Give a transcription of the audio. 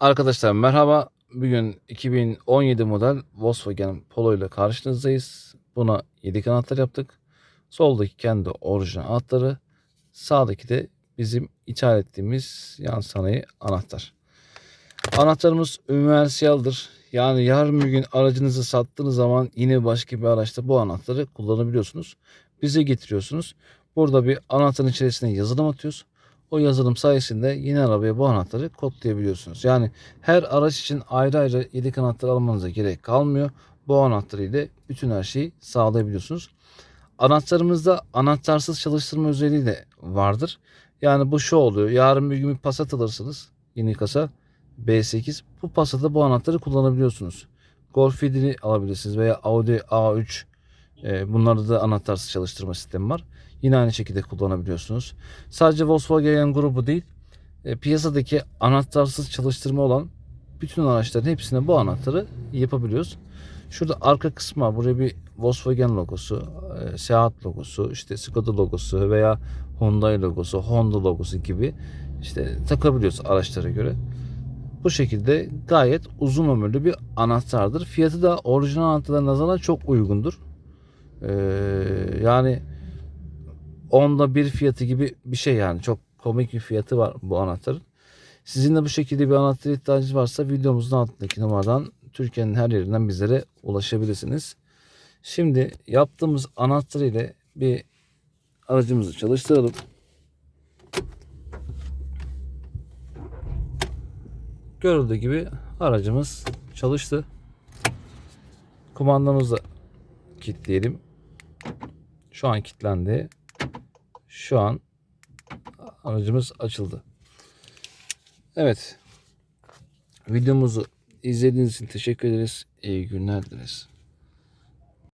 Arkadaşlar merhaba. Bugün 2017 model Volkswagen Polo ile karşınızdayız. Buna 7 kanatlar yaptık. Soldaki kendi orijinal anahtarı. Sağdaki de bizim ithal ettiğimiz yan sanayi anahtar. Anahtarımız üniversaldir. Yani yarın bir gün aracınızı sattığınız zaman yine başka bir araçta bu anahtarı kullanabiliyorsunuz. Bize getiriyorsunuz. Burada bir anahtarın içerisine yazılım atıyoruz. O yazılım sayesinde yeni arabaya bu anahtarı kodlayabiliyorsunuz. Yani her araç için ayrı ayrı yedek anahtar almanıza gerek kalmıyor. Bu anahtar ile bütün her şeyi sağlayabiliyorsunuz. Anahtarımızda anahtarsız çalıştırma özelliği de vardır. Yani bu şu oluyor. Yarın bir gün bir Passat alırsınız. Yeni kasa B8. Bu Passat'ta bu anahtarı kullanabiliyorsunuz. Golf 7'ni alabilirsiniz veya Audi A3 e, bunlarda da anahtarsız çalıştırma sistemi var. Yine aynı şekilde kullanabiliyorsunuz. Sadece Volkswagen grubu değil, e, piyasadaki anahtarsız çalıştırma olan bütün araçların hepsine bu anahtarı yapabiliyoruz. Şurada arka kısma buraya bir Volkswagen logosu, e, Seat logosu, işte Skoda logosu veya Hyundai logosu, Honda logosu gibi işte takabiliyoruz araçlara göre. Bu şekilde gayet uzun ömürlü bir anahtardır. Fiyatı da orijinal anahtarlara nazaran çok uygundur. Ee, yani onda bir fiyatı gibi bir şey yani çok komik bir fiyatı var bu anahtarın. Sizin de bu şekilde bir anahtar ihtiyacınız varsa videomuzun altındaki numaradan Türkiye'nin her yerinden bizlere ulaşabilirsiniz. Şimdi yaptığımız anahtar ile bir aracımızı çalıştıralım. Görüldüğü gibi aracımız çalıştı. Kumandamızı kilitleyelim. Şu an kilitlendi. Şu an aracımız açıldı. Evet. Videomuzu izlediğiniz için teşekkür ederiz. İyi günler dileriz.